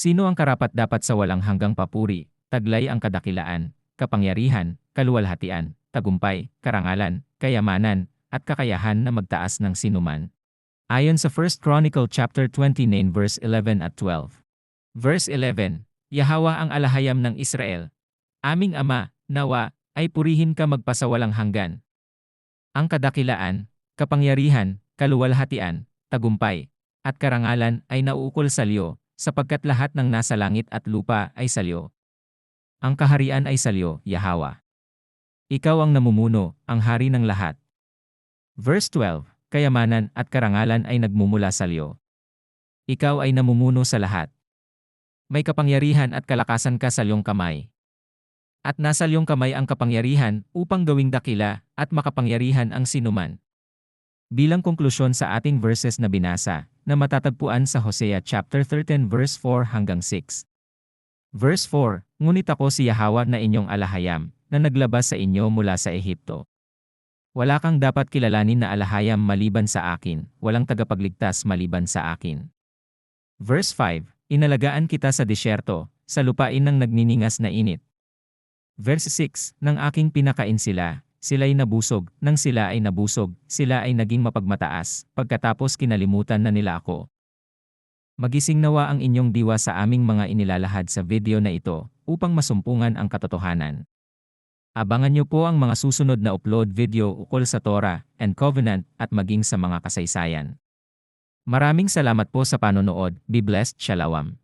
Sino ang karapat dapat sa walang hanggang papuri, taglay ang kadakilaan, kapangyarihan, kaluwalhatian, tagumpay, karangalan, kayamanan, at kakayahan na magtaas ng sinuman. Ayon sa 1 Chronicle chapter 29 verse 11 at 12. Verse 11, Yahawa ang alahayam ng Israel. Aming Ama, nawa, ay purihin ka magpasawalang hanggan. Ang kadakilaan, kapangyarihan, kaluwalhatian, tagumpay, at karangalan ay nauukol sa liyo, sapagkat lahat ng nasa langit at lupa ay sa liyo. Ang kaharian ay sa liyo, Yahawa. Ikaw ang namumuno, ang hari ng lahat. Verse 12, Kayamanan at karangalan ay nagmumula sa liyo. Ikaw ay namumuno sa lahat. May kapangyarihan at kalakasan ka sa iyong kamay. At nasa iyong kamay ang kapangyarihan upang gawing dakila at makapangyarihan ang sinuman. Bilang konklusyon sa ating verses na binasa, na matatagpuan sa Hosea chapter 13 verse 4 hanggang 6. Verse 4, Ngunit ako si Yahawa na inyong alahayam, na naglabas sa inyo mula sa Ehipto. Wala kang dapat kilalanin na alahayam maliban sa akin, walang tagapagligtas maliban sa akin. Verse 5, Inalagaan kita sa disyerto, sa lupain ng nagniningas na init. Verse 6, Nang aking pinakain sila, sila'y nabusog, nang sila ay nabusog, sila ay naging mapagmataas, pagkatapos kinalimutan na nila ako. Magising nawa ang inyong diwa sa aming mga inilalahad sa video na ito, upang masumpungan ang katotohanan. Abangan niyo po ang mga susunod na upload video ukol sa Torah and Covenant at maging sa mga kasaysayan. Maraming salamat po sa panonood. Be blessed, Shalom.